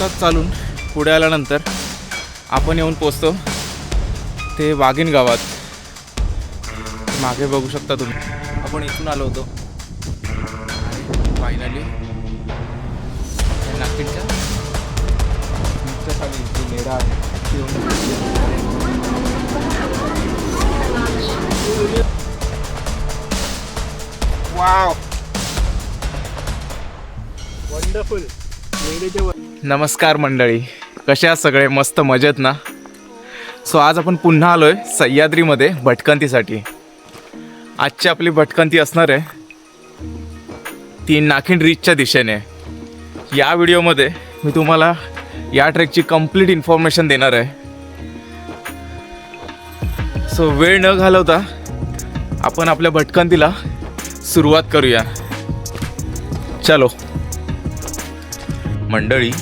तास चालून पुढे आल्यानंतर आपण येऊन पोचतो. ते वाघीण गावात. मागे बघू शकता तुम्ही. आपण इथून आलो होतो. फायनली नागपूरच्या. खाली जी नेडा आहे ती येऊन वाव वंडरफुल नमस्कार मंडळी कशा सगळे? मस्त मजेत ना? सो आज आपण पुन्हा आलो आहे सह्याद्रीमध्ये भटकंतीसाठी. आजची आपली भटकंती असणार आहे ती नाखिंड रीचच्या दिशेने. या व्हिडिओमध्ये मी तुम्हाला या ट्रेकची कंप्लीट इन्फॉर्मेशन देणार आहे. सो वेळ न घालवता आपण आपल्या भटकंतीला सुरुवात करूया. चलो. मंडळी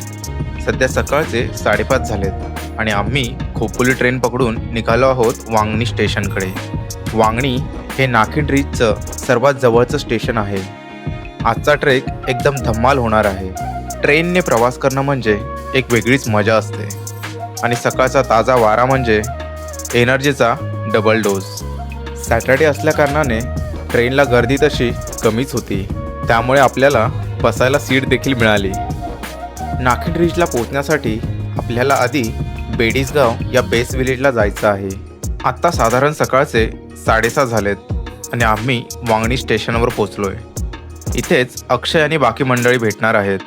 सध्या सकाळचे साडेपाच झालेत आणि आम्ही खोपोली ट्रेन पकडून निघालो आहोत वांगणी स्टेशनकडे. वांगणी हे नाखिंड रीचचं सर्वात जवळचं स्टेशन आहे. आजचा ट्रेक एकदम धम्माल होणार आहे. ट्रेनने प्रवास करणं म्हणजे एक वेगळीच मजा असते. आणि सकाळचा ताजा वारा म्हणजे एनर्जीचा डबल डोस. सॅटर्डे असल्याकारणाने ट्रेनला गर्दी तशी कमीच होती. त्यामुळे आपल्याला बसायला सीट देखील मिळाली. नाखिंड रिजला पोहोचण्यासाठी आपल्याला आधी बेडीसगाव या बेस विलेजला जायचं आहे. आत्ता साधारण सकाळचे साडेसहा झालेत आणि आम्ही वांगणी स्टेशनवर पोचलो आहे इथेच अक्षय आणि बाकी मंडळी भेटणार आहेत.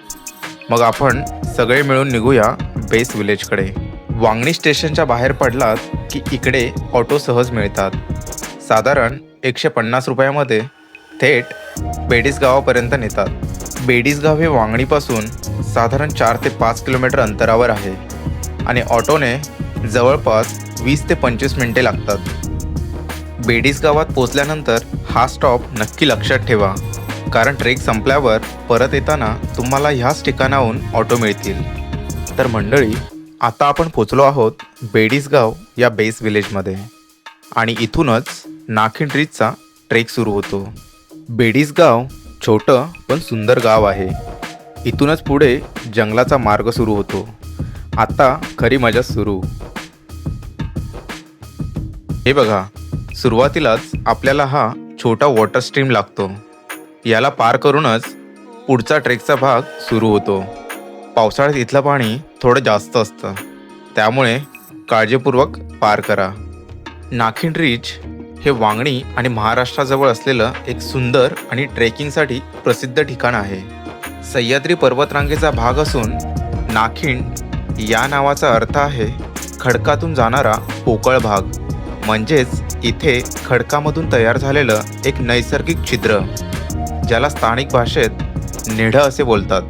मग आपण सगळे मिळून निघूया बेस विलेजकडे. वांगणी स्टेशनच्या बाहेर पडलात की इकडे ऑटो सहज मिळतात. साधारण एकशे पन्नास रुपयामध्ये थेट बेडीसगावापर्यंत नेतात. बेडीसगाव हे वांगणीपासून साधारण चार ते पाच किलोमीटर अंतरावर आहे आणि ऑटोने जवळपास वीस ते पंचवीस मिनिटे लागतात. बेडीस गावात पोचल्यानंतर हा स्टॉप नक्की लक्षात ठेवा कारण ट्रेक संपल्यावर परत येताना तुम्हाला ह्याच ठिकाणाहून ऑटो मिळतील. तर मंडळी आता आपण पोचलो आहोत बेडीसगाव या बेस विलेजमध्ये आणि इथूनच नाखिण रिजचा ट्रेक सुरू होतो. बेडीसगाव छोटं पण सुंदर गाव आहे. इथूनच पुढे जंगलाचा मार्ग सुरू होतो. आता खरी मजा सुरू. हे बघा सुरुवातीलाच आपल्याला हा छोटा वॉटर स्ट्रीम लागतो. याला पार करूनच पुढचा ट्रेकचा भाग सुरू होतो. पावसाळ्यात इथलं पाणी थोडं जास्त असतं. त्यामुळे काळजीपूर्वक पार करा. नाखिन रिच हे वांगणी आणि महाराष्ट्राजवळ असलेलं एक सुंदर आणि ट्रेकिंगसाठी प्रसिद्ध ठिकाण आहे. सह्याद्री पर्वतरांगेचा भाग असून नाखिंड या नावाचा अर्थ आहे खडकातून जाणारा पोकळ भाग. म्हणजेच इथे खडकामधून तयार झालेलं एक नैसर्गिक छिद्र ज्याला स्थानिक भाषेत निढं असे बोलतात.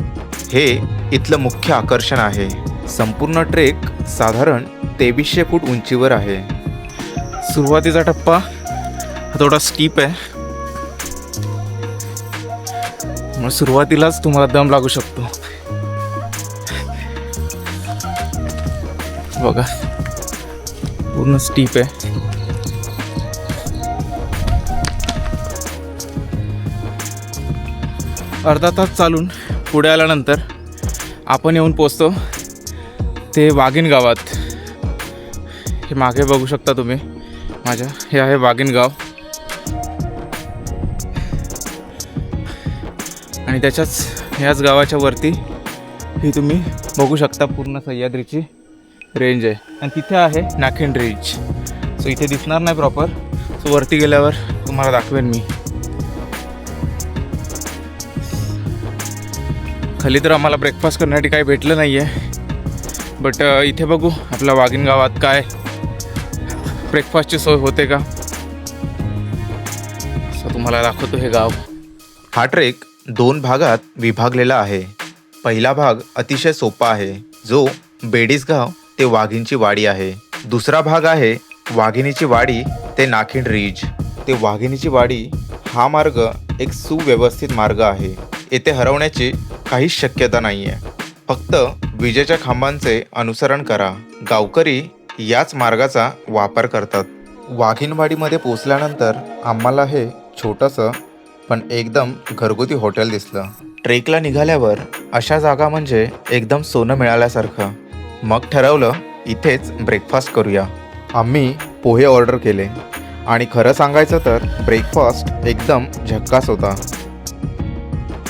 हे इथलं मुख्य आकर्षण आहे. संपूर्ण ट्रेक साधारण तेवीसशे फूट उंचीवर आहे. सुरुवातीचा टप्पा थोडा स्टीप आहे. मग सुरुवातीलाच तुम्हाला दम लागू शकतो. बघा. पूर्ण स्टीप आहे. अर्धा तास चालून पुढे आल्यानंतर आपण येऊन पोचतो ते वाघीण गावात. हे मागे बघू शकता तुम्ही. माझ्या हे आहे वाघीण गाव. आणि त्याच्याच ह्याच गावाच्या वरती ही तुम्ही बघू शकता पूर्ण सह्याद्रीची रेंज आहे. आणि तिथे आहे नाखिंड रेंज सो इथे दिसणार नाही प्रॉपर सो वरती गेल्यावर तुम्हाला दाखवेन मी. खाली तर आम्हाला ब्रेकफास्ट करण्यासाठी काही भेटलं नाही आहे बट इथे बघू आपल्या वाघीण गावात काय ब्रेकफास्टची सोय होते का. सो तुम्हाला दाखवतो हे गाव. हा ट्रेक दोन भागात विभागलेला आहे. पहिला भाग अतिशय सोपा आहे जो बेडीसगाव ते वाघिणीची वाडी आहे. दुसरा भाग आहे वाघिणीची वाडी ते नाखिण रिज. ते वाघिणीची वाडी हा मार्ग एक सुव्यवस्थित मार्ग आहे. येथे हरवण्याची काहीच शक्यता नाही आहे फक्त विजेच्या खांबांचे अनुसरण करा. गावकरी याच मार्गाचा वापर करतात. वाघिणवाडीमध्ये पोचल्यानंतर आम्हाला हे छोटंसं पण एकदम घरगुती हॉटेल दिसलं. ट्रेकला निघाल्यावर अशा जागा म्हणजे एकदम सोनं मिळाल्यासारखं. मग ठरवलं इथेच ब्रेकफास्ट करूया. आम्ही पोहे ऑर्डर केले. आणि खरं सांगायचं तर ब्रेकफास्ट एकदम झक्कास होता.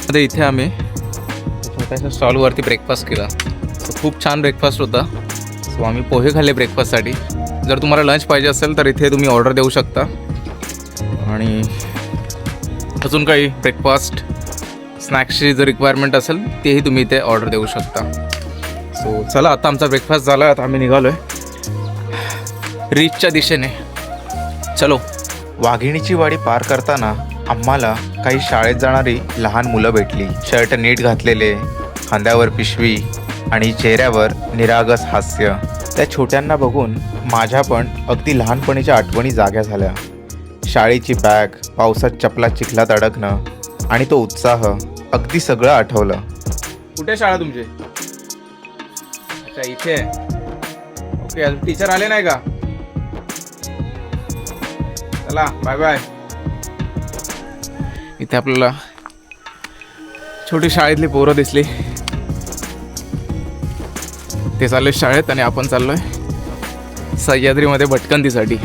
मध्ये इथे आम्ही छोट्याशा स्टॉलवरती ब्रेकफास्ट केला. खूप छान ब्रेकफास्ट होता. सो आम्ही पोहे खाल्ले ब्रेकफास्टसाठी जर तुम्हाला लंच पाहिजे असेल तर इथे तुम्ही ऑर्डर देऊ शकता. आणि अजून काही ब्रेकफास्ट स्नॅक्सची जर रिक्वायरमेंट असेल तेही तुम्ही इथे ऑर्डर देऊ शकता. सो चला आता आमचा ब्रेकफास्ट झाला आता आम्ही निघालो आहे रीचच्या दिशेने. चलो. वाघिणीची वाडी पार करताना आम्हाला काही शाळेत जाणारी लहान मुलं भेटली. शर्ट नीट घातलेले खांद्यावर पिशवी आणि चेहऱ्यावर निरागस हास्य. त्या छोट्यांना बघून माझ्या पण अगदी लहानपणीच्या आठवणी जाग्या झाल्या. शाळेची बॅग पावसात चपला चिखलात अडकणं आणि तो उत्साह अगदी सगळं आठवलं. कुठे शाळा तुमची? अच्छा इथे. ओके अजून टीचर आले नाही का? चला बाय बाय इथे आपल्याला छोटी शाळेतली पोरं दिसली. ते चालले शाळेत आणि आपण चाललोय सह्याद्रीमध्ये भटकंतीसाठी.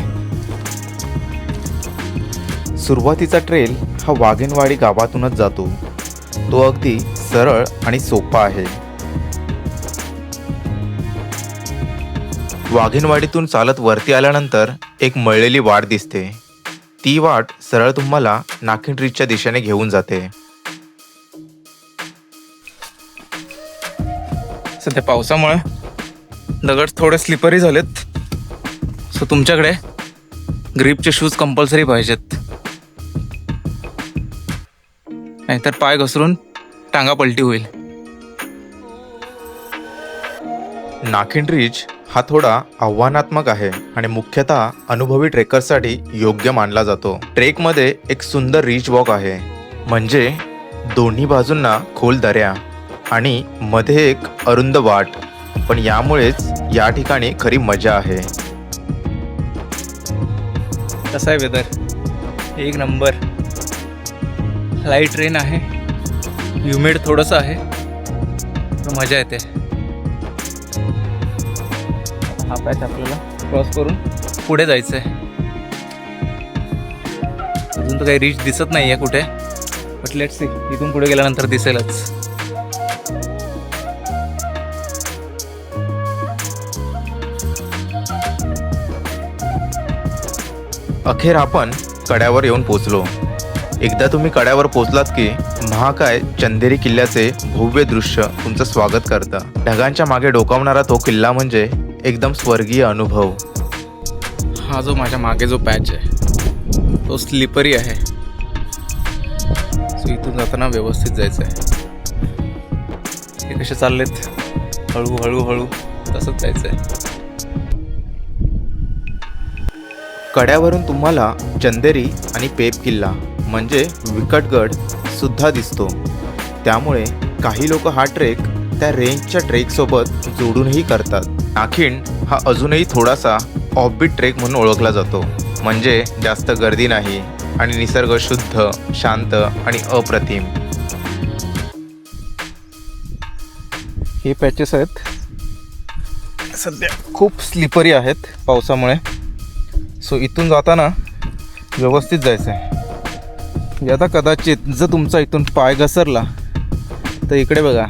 सुरुवातीचा ट्रेल हा वाघिणवाडी गावातूनच जातो. तो अगदी सरळ आणि सोपा आहे. वाघिणवाडीतून चालत वरती आल्यानंतर एक मळलेली वाट दिसते. ती वाट सरळ तुम्हाला नाकिंड्रीच्या दिशेने घेऊन जाते. सध्या पावसामुळे दगड थोडे स्लिपरी झालेत. सो तुमच्याकडे ग्रीपचे शूज कंपल्सरी पाहिजेत. नाहीतर पाय घसरून टांगा पलटी होईल. नाकिंड हा थोडा आव्हानात्मक आहे आणि मुख्यतः अनुभवी ट्रेकरसाठी योग्य मानला जातो. ट्रेकमध्ये एक सुंदर रिच वॉक आहे म्हणजे दोन्ही बाजूंना खोल दऱ्या आणि मध्ये एक अरुंद वाट. पण यामुळेच या ठिकाणी खरी मजा आहे. कसा आहे वेदर एक नंबर लाइट ट्रेन आहे. ह्युमिड थोडंसं आहे. पण मजा येते. हा पॅच आपल्याला क्रॉस करून पुढे जायचं आहे अजून तर काही रीच दिसत नाही आहे कुठे. बट लेट सी इथून पुढे गेल्यानंतर दिसेलच. अखेर आपण कड्यावर येऊन पोचलो एकदा तुम्ही कड्यावर पोचलात की महाकाय चंदेरी किल्ल्याचे भव्य दृश्य तुमचं स्वागत करतं. ढगांच्या मागे डोकावणारा तो किल्ला म्हणजे एकदम स्वर्गीय अनुभव. हा जो माझ्या मागे जो पॅच आहे तो स्लिपरी आहे. सो इथून जाताना व्यवस्थित जायचं आहे हे कसे चाललेत? हळू हळू हळू. तसंच जायचं आहे कड्यावरून तुम्हाला चंदेरी आणि पेप किल्ला. म्हणजे विकटगड सुद्धा दिसतो. त्यामुळे काही लोक हा ट्रेक त्या रेंजच्या ट्रेकसोबत जोडूनही करतात. नाखिंड हा अजूनही थोडासा ऑफबीट ट्रेक म्हणून ओळखला जातो. म्हणजे जास्त गर्दी नाही आणि निसर्ग शुद्ध शांत आणि अप्रतिम. हे पॅचेस आहेत. सध्या. खूप स्लिपरी आहेत पावसामुळे. सो इथून जाताना व्यवस्थित जायचं आहे म्हणजे आता कदाचित जर तुमचा इथून पाय घसरला तर इकडे बघा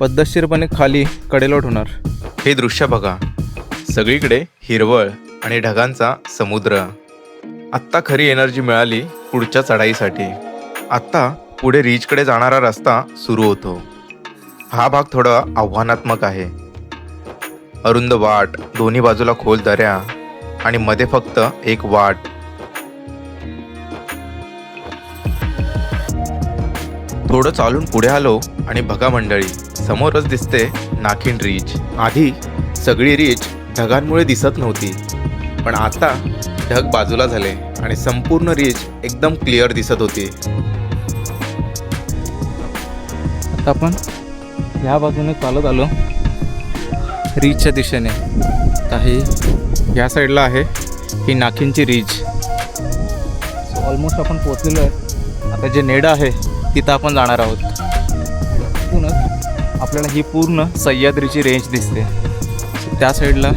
पद्धतशीरपणे खाली कडेलोट होणार. हे दृश्य बघा. सगळीकडे हिरवळ आणि ढगांचा समुद्र. आत्ता खरी एनर्जी मिळाली पुढच्या चढाईसाठी. आत्ता पुढे रीचकडे जाणारा रस्ता सुरू होतो. हा भाग थोडा आव्हानात्मक आहे. अरुंद वाट दोन्ही बाजूला खोल दऱ्या आणि मध्ये फक्त एक वाट. थोडं चालून पुढे आलो आणि बघा मंडळी समोरच दिसते नाखिन रीच आधी सगळी रीच ढगांमुळे दिसत नव्हती. पण आता ढग बाजूला झाले आणि संपूर्ण रीच एकदम क्लिअर दिसत होती. आता आपण ह्या बाजूने चालत आलो. रीचच्या दिशेने. काही ह्या साईडला आहे ही नाखिनची रीच ऑलमोस्ट आपण पोचलेलो आहे. आता जे नेडं आहे तिथं आपण जाणार आहोत. आपल्याला ही पूर्ण सह्याद्रीची रेंज दिसते. त्या साईडला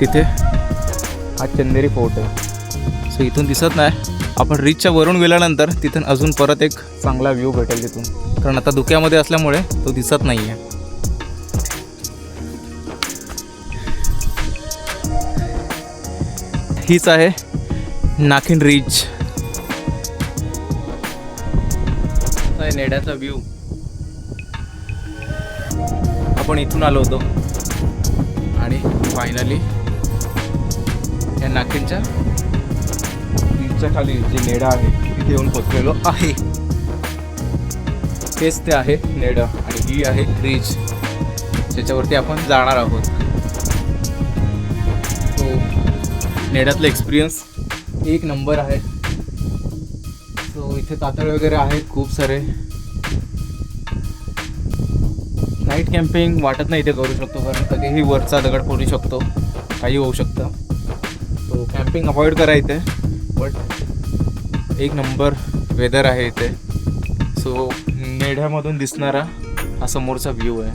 तिथे हा चंदेरी फोर्ट आहे. सो इथून दिसत नाही. आपण रिचच्या वरून गेल्यानंतर तिथून अजून परत एक चांगला व्ह्यू भेटेल तिथून. कारण आता धुक्यामध्ये असल्यामुळे तो दिसत नाही आहे हीच आहे नाखिन रिच नेड्याचा व्ह्यू आपण इथून आलो होतो. आणि फायनली या नाखिनच्या बीचच्या खाली जे नेडा आहे तिथे येऊन पोचलेलो आहे. तेच ते आहे नेडं आणि ही आहे ब्रिज ज्याच्यावरती आपण जाणार आहोत. तो नेड्यातला एक्सपिरियन्स एक नंबर आहे. सो इथे तातळ वगैरे आहेत खूप सारे. नाईट कॅम्पिंग वाटत नाही इथे करू शकतो कारण कधीही वरचा दगड पडू शकतो काही होऊ शकतं. सो कॅम्पिंग अवॉइड करा इथे बट एक नंबर वेदर आहे इथे. सो मेढ्यामधून दिसणारा हा समोरचा व्ह्यू आहे.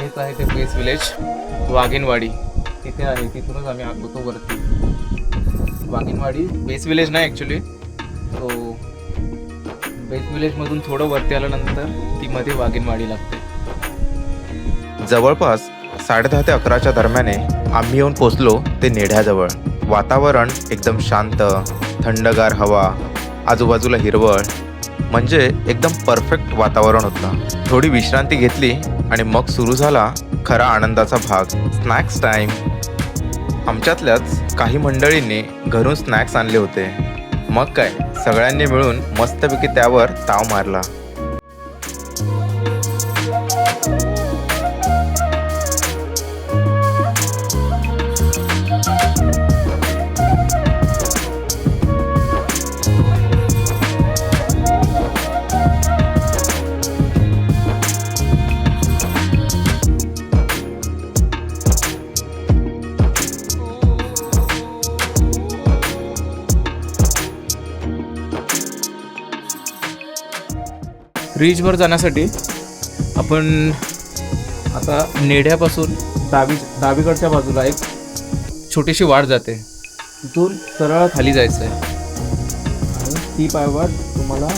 हेच आहे ते प्लेस विलेज वाघिनवाडी. तिथे आहे तिथूनच आम्ही आलो होतो वरती. वाघिनवाडी बेस विलेज नाही ॲक्च्युली तो बेस विलेजमधून थोडं वरती आल्यानंतर मध्ये वाघिनवाडी लागते. जवळपास साडेदहा ते अकराच्या दरम्याने आम्ही येऊन पोचलो ते नेढ्याजवळ. वातावरण एकदम शांत थंडगार हवा आजूबाजूला हिरवळ म्हणजे एकदम परफेक्ट वातावरण होतं. थोडी विश्रांती घेतली आणि मग सुरू झाला खरा आनंदाचा भाग स्नॅक्स टाईम आमच्यातल्याच काही मंडळींनी घरून स्नॅक्स आणले होते. मग काय सगळ्यांनी मिळून मस्तपैकी त्यावर ताव मारला. ब्रिजवर जाण्यासाठी आपण आता नेढ्यापासून डावी डावीकडच्या बाजूला एक छोटीशी वाट जाते. तिथून सरळ खाली जायचं आहे आणि ती पायवाट तुम्हाला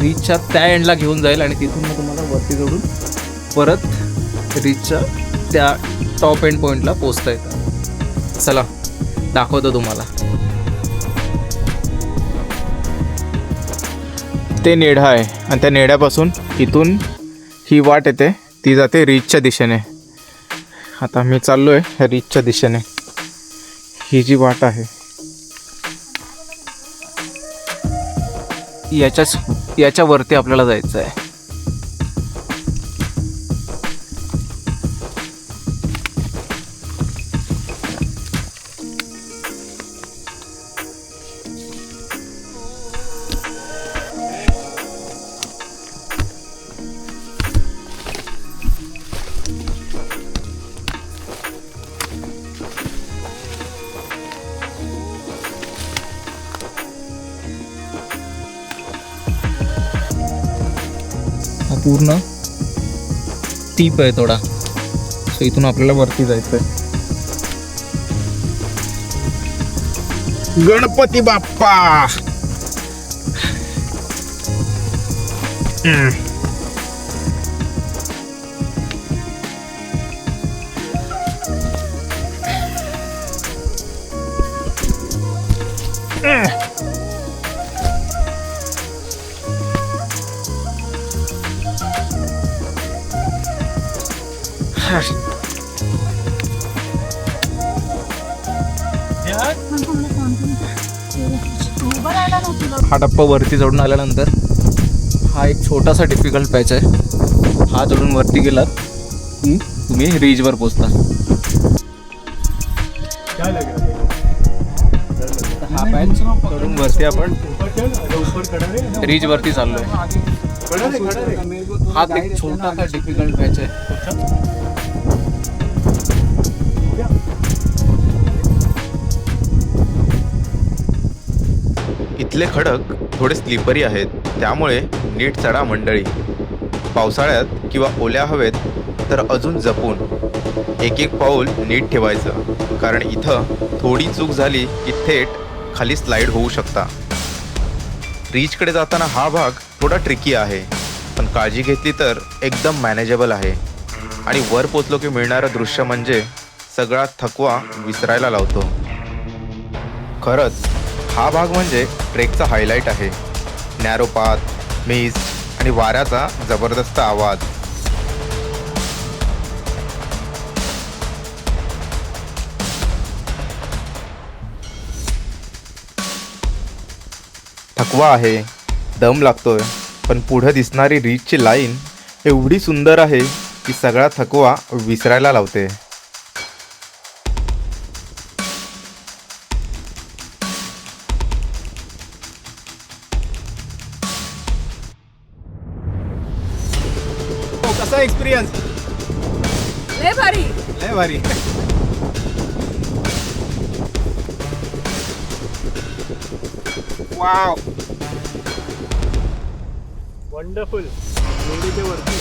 रिचच्या त्या एंडला घेऊन जाईल आणि तिथून मग तुम्हाला वरती जोडून परत रिचच्या त्या टॉप एंड पॉईंटला पोचता येतं. चला दाखवतो तुम्हाला. ते नेढा आहे. आणि त्या नेढ्यापासून इथून ही वाट येते. ती जाते रीचच्या दिशेने. आता मी चाललो आहे ह्या रीचच्या दिशेने. ही जी वाट आहे. याच्याच याच्यावरती आपल्याला जायचं आहे पूर्ण टीप आहे थोडा. सो इथून आपल्याला वरती जायचं आहे गणपती बाप्पा! हा टप्पा वरती चढून आल्यानंतर हा एक छोटासा डिफिकल्ट पॅच आहे. हा चढून वरती गेलात. की तुम्ही रीजवर पोचता. है पॅच चढून वरती आपण ऊपर चल अरे ऊपर खड़ा रहे ना रीज वरती चाललोय. खड़ा रहे खड़ा रहे हा एक छोटासा डिफिकल्ट पॅच आहे. इथले खडक थोडे स्लिपरी आहेत त्यामुळे नीट चढा मंडळी. पावसाळ्यात किंवा ओल्या हवेत तर अजून जपून एक एक पाऊल नीट ठेवायचं कारण इथं थोडी चूक झाली की थेट खाली स्लाईड होऊ शकता. रीचकडे जाताना हा भाग थोडा ट्रिकी आहे पण काळजी घेतली तर एकदम मॅनेजेबल आहे. आणि वर पोचलो की मिळणारं दृश्य म्हणजे सगळा थकवा विसरायला लावतो. खरंच हा भाग म्हणजे ट्रेकचा हायलाईट आहे. नॅरो पाथ आणि वाऱ्याचा जबरदस्त आवाज. थकवा आहे दम लागतोय पण पुढं दिसणारी रीचची लाईन एवढी सुंदर आहे की सगळा थकवा विसरायला लावते. हो कसा एक्सपिरियन्स लय भारी. लय भारी. वाव वंडरफुल ते वरती.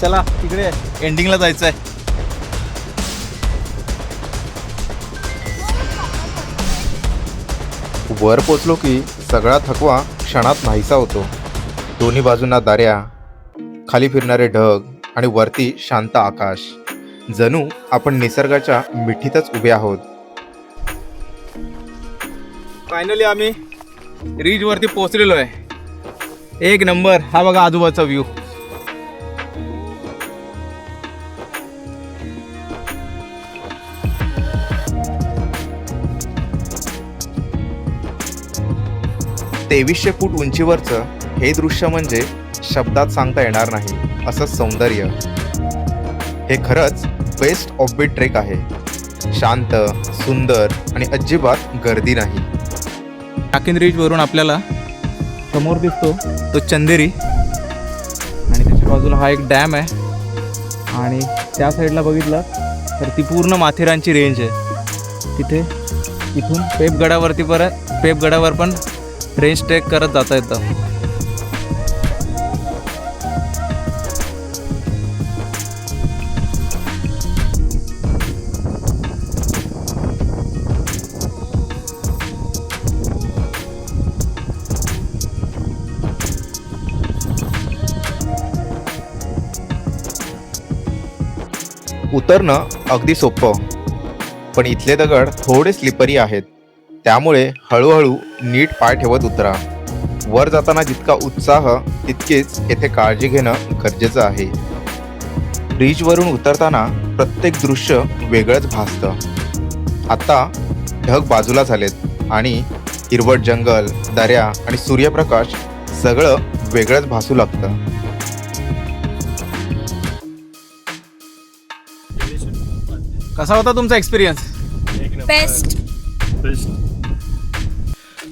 चला तिकडे एंडिंगला जायचं आहे वर पोचलो की सगळा थकवा क्षणात नाहीसा होतो. दोन्ही बाजूंना दाऱ्या खाली फिरणारे ढग आणि वरती शांत आकाश. जणू आपण निसर्गाच्या मिठीतच उभे आहोत. फायनली आम्ही रीच वरती पोहोचलेलो आहे. एक नंबर हा बघा आजूबाजूचा व्ह्यू तेवीसशे फूट उंचीवरचं हे दृश्य म्हणजे शब्दात सांगता येणार नाही असं सौंदर्य. हे खरंच बेस्ट ऑफ बीट ट्रेक आहे. शांत सुंदर आणि अजिबात गर्दी नाही. टाकिन रीच वरून आपल्याला समोर दिसतो तो चंदेरी. आणि त्याच्या बाजूला हा एक डॅम आहे. आणि त्या साईडला बघितलं तर ती पूर्ण माथेरानची रेंज आहे. तिथे इथून पेपगडावरती परत पेपगडावर पण रेंज ट्रेक करत जाता येतं. उतरणं अगदी सोपं. पण इथले दगड थोडे स्लिपरी आहेत. त्यामुळे हळूहळू नीट पाय ठेवत उतरा. वर जाताना जितका उत्साह तितकीच येथे काळजी घेणं गरजेचं आहे. ब्रिजवरून उतरताना प्रत्येक दृश्य वेगळंच भासतं. आता ढग बाजूला झालेत आणि हिरवट जंगल दऱ्या आणि सूर्यप्रकाश सगळं वेगळंच भासू लागतं. कसा होता तुमचा एक्सपिरियन्स बेस्ट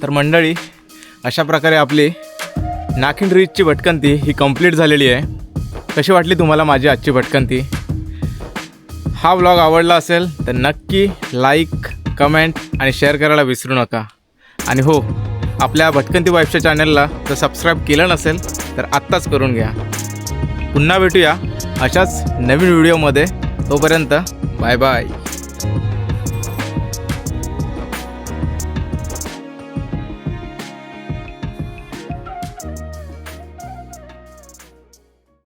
तर मंडळी अशा प्रकारे आपली नाखिंड रीचची भटकंती ही कंप्लीट झालेली आहे. कशी वाटली तुम्हाला माझी आजची भटकंती? हा व्लॉग आवडला असेल तर नक्की लाईक कमेंट आणि शेअर करायला विसरू नका. आणि हो आपल्या भटकंती वाईफच्या चॅनलला जर सबस्क्राईब केलं नसेल तर आत्ताच करून घ्या. पुन्हा भेटूया अशाच नवीन व्हिडिओमध्ये तोपर्यंत बाय बाय